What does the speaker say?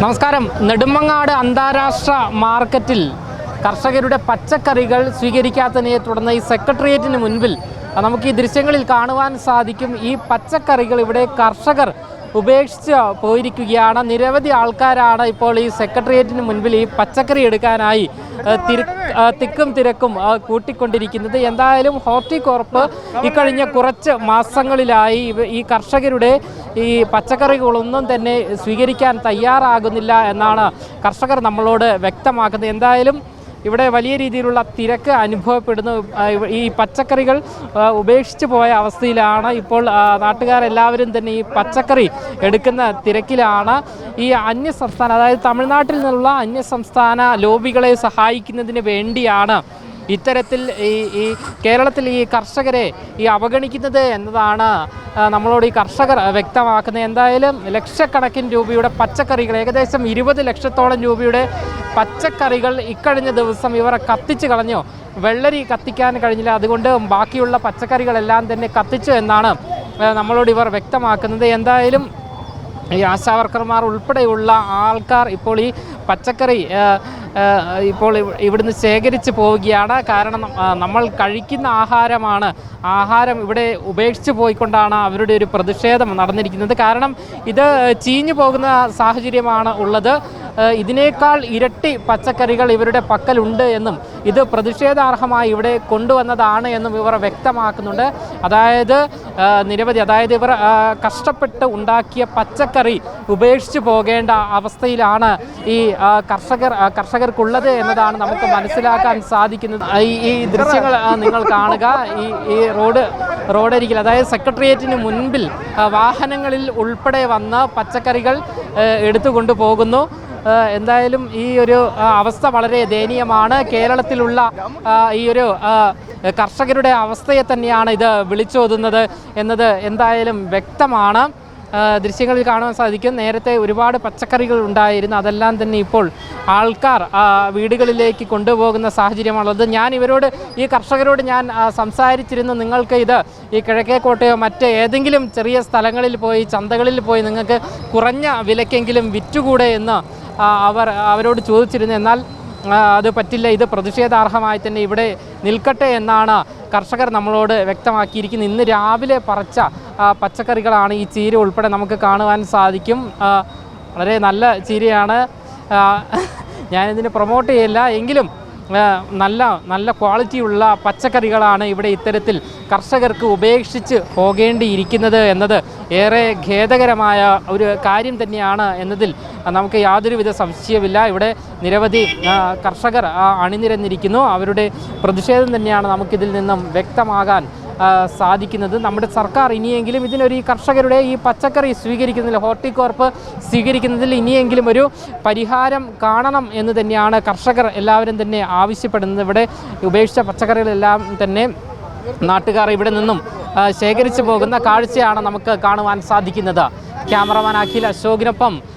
നമസ്കാരം. നെടുമങ്ങാട് അന്താരാഷ്ട്ര മാർക്കറ്റിൽ കർഷകരുടെ പച്ചക്കറികൾ സ്വീകരിക്കാത്തതിനെ തുടർന്ന് ഈ സെക്രട്ടേറിയറ്റിന് മുൻപിൽ നമുക്ക് ഈ ദൃശ്യങ്ങളിൽ കാണുവാൻ സാധിക്കും. ഈ പച്ചക്കറികൾ ഇവിടെ കർഷകർ ഉപേക്ഷിച്ച് പോയിരിക്കുകയാണ്. നിരവധി ആൾക്കാരാണ് ഇപ്പോൾ ഈ സെക്രട്ടേറിയറ്റിന് മുൻപിൽ ഈ പച്ചക്കറി എടുക്കാനായി തിര- തിക്കും തിരക്കും കൂട്ടിക്കൊണ്ടിരിക്കുന്നത്. എന്തായാലും ഹോർട്ടികോർപ്പ് ഇക്കഴിഞ്ഞ കുറച്ച് മാസങ്ങളിലായി ഈ കർഷകരുടെ ഈ പച്ചക്കറികളൊന്നും തന്നെ സ്വീകരിക്കാൻ തയ്യാറാകുന്നില്ല എന്നാണ് കർഷകർ നമ്മളോട് വ്യക്തമാക്കുന്നത്. എന്തായാലും ഇവിടെ വലിയ രീതിയിലുള്ള തിരക്ക് അനുഭവപ്പെടുന്നു ഈ പച്ചക്കറികൾ ഉപേക്ഷിച്ച് പോയ അവസ്ഥയിലാണ് ഇപ്പോൾ നാട്ടുകാരെല്ലാവരും തന്നെ ഈ പച്ചക്കറി എടുക്കുന്ന തിരക്കിലാണ്. ഈ അന്യ സംസ്ഥാന അതായത് തമിഴ്നാട്ടിൽ നിന്നുള്ള അന്യ സംസ്ഥാന ലോബികളെ സഹായിക്കുന്നതിന് വേണ്ടിയാണ് ഇത്തരത്തിൽ ഈ ഈ കേരളത്തിൽ ഈ കർഷകരെ ഈ അവഗണിക്കുന്നത് എന്നതാണ് നമ്മളോട് ഈ കർഷകർ വ്യക്തമാക്കുന്നത് എന്തായാലും ലക്ഷക്കണക്കിന് രൂപയുടെ പച്ചക്കറികൾ ഏകദേശം ഇരുപത് ലക്ഷത്തോളം രൂപയുടെ പച്ചക്കറികൾ ഇക്കഴിഞ്ഞ ദിവസം ഇവരെ കത്തിച്ച് കളഞ്ഞോ. വെള്ളരി കത്തിക്കാൻ കഴിഞ്ഞില്ല. അതുകൊണ്ട് ബാക്കിയുള്ള പച്ചക്കറികളെല്ലാം തന്നെ കത്തിച്ചു എന്നാണ് നമ്മളോട് ഇവർ വ്യക്തമാക്കുന്നത്. എന്തായാലും ഈ ആശാവർക്കർമാർ ഉൾപ്പെടെയുള്ള ആൾക്കാർ ഇപ്പോൾ ഈ പച്ചക്കറി ഇപ്പോൾ ഇവ- ഇവിടുന്ന് ശേഖരിച്ച് പോവുകയാണ്. കാരണം നമ്മൾ കഴിക്കുന്ന ആഹാരമാണ്. ആഹാരം ഇവിടെ ഉപേക്ഷിച്ച് പോയിക്കൊണ്ടാണ് അവരുടെ ഒരു പ്രതിഷേധം നടന്നിരിക്കുന്നത്. കാരണം ഇത് ചീഞ്ഞു പോകുന്ന സാഹചര്യമാണ് ഉള്ളത്. ഇതിനേക്കാൾ ഇരട്ടി പച്ചക്കറികൾ ഇവരുടെ പക്കലുണ്ട് എന്നും ഇത് പ്രതിഷേധാർഹമായി ഇവിടെ കൊണ്ടുവന്നതാണ് എന്നും ഇവർ വ്യക്തമാക്കുന്നുണ്ട്. അതായത് നിരവധി അതായത് ഇവർ കഷ്ടപ്പെട്ട് ഉണ്ടാക്കിയ പച്ചക്കറി ഉപേക്ഷിച്ചു പോകേണ്ട അവസ്ഥയിലാണ് ഈ കർഷകർ കർഷകർക്കുള്ളത് എന്നതാണ് നമുക്ക് മനസ്സിലാക്കാൻ സാധിക്കുന്നത്. ഈ ദൃശ്യങ്ങൾ നിങ്ങൾ കാണുക. ഈ ഈ റോഡ് റോഡരികിൽ അതായത് സെക്രട്ടേറിയറ്റിന് മുൻപിൽ വാഹനങ്ങളിൽ ഉൾപ്പെടെ വന്ന് പച്ചക്കറികൾ എടുത്തുകൊണ്ടു പോകുന്നു എന്തായാലും ഈ ഒരു അവസ്ഥ വളരെ ദയനീയമാണ്. കേരളത്തിലുള്ള ഈ ഒരു കർഷകരുടെ അവസ്ഥയെ തന്നെയാണ് ഇത് വിളിച്ചോതുന്നത് എന്നത് എന്തായാലും വ്യക്തമാണ്. ദൃശ്യങ്ങളിൽ കാണാൻ സാധിക്കും. നേരത്തെ ഒരുപാട് പച്ചക്കറികൾ ഉണ്ടായിരുന്നു. അതെല്ലാം തന്നെ ഇപ്പോൾ ആൾക്കാർ വീടുകളിലേക്ക് കൊണ്ടുപോകുന്ന സാഹചര്യമാണുള്ളത് ഞാൻ ഇവരോട് ഈ കർഷകരോട് ഞാൻ സംസാരിച്ചിരുന്നു. നിങ്ങൾക്ക് ഇത് ഈ കിഴക്കേക്കോട്ടയോ മറ്റ് ഏതെങ്കിലും ചെറിയ സ്ഥലങ്ങളിൽ പോയി ചന്തകളിൽ പോയി നിങ്ങൾക്ക് കുറഞ്ഞ വിലക്കെങ്കിലും വിറ്റുകൂടെ എന്ന് അവർ അവരോട് ചോദിച്ചിരുന്നു എന്നാൽ അത് പറ്റില്ല ഇത് പ്രതിഷേധാർഹമായി തന്നെ ഇവിടെ നിൽക്കട്ടെ എന്നാണ് കർഷകർ നമ്മളോട് വ്യക്തമാക്കിയിരിക്കുന്നത്. ഇന്ന് രാവിലെ പറച്ച പച്ചക്കറികളാണ് ഈ ചീര ഉൾപ്പെടെ നമുക്ക് കാണുവാൻ സാധിക്കും. വളരെ നല്ല ചീരയാണ്. ഞാനിതിനെ പ്രൊമോട്ട് ചെയ്യില്ല എങ്കിലും നല്ല നല്ല ക്വാളിറ്റിയുള്ള പച്ചക്കറികളാണ് ഇവിടെ ഇത്തരത്തിൽ കർഷകർക്ക് ഉപേക്ഷിച്ച് പോകേണ്ടിയിരിക്കുന്നത് എന്നത് ഏറെ ഖേദകരമായ ഒരു കാര്യം തന്നെയാണ് എന്നതിൽ നമുക്ക് യാതൊരുവിധ സംശയമില്ല ഇവിടെ നിരവധി കർഷകർ അണിനിരന്നിരിക്കുന്നു. അവരുടെ പ്രതിഷേധം തന്നെയാണ് നമുക്കിതിൽ നിന്നും വ്യക്തമാകാൻ സാധിക്കുന്നത്. നമ്മുടെ സർക്കാർ ഇനിയെങ്കിലും ഇതിനൊരു ഈ കർഷകരുടെ ഈ പച്ചക്കറി സ്വീകരിക്കുന്നതിൽ ഹോർട്ടിക്കോർപ്പ് സ്വീകരിക്കുന്നതിൽ ഇനിയെങ്കിലും ഒരു പരിഹാരം കാണണം എന്ന് തന്നെയാണ് കർഷകർ എല്ലാവരും തന്നെ ആവശ്യപ്പെടുന്നത്. ഇവിടെ ഉപേക്ഷിച്ച പച്ചക്കറികളെല്ലാം തന്നെ നാട്ടുകാർ ഇവിടെ നിന്നും ശേഖരിച്ചു പോകുന്ന കാഴ്ചയാണ് നമുക്ക് കാണുവാൻ സാധിക്കുന്നത്. ക്യാമറമാൻ അഖിൽ അശോകിനൊപ്പം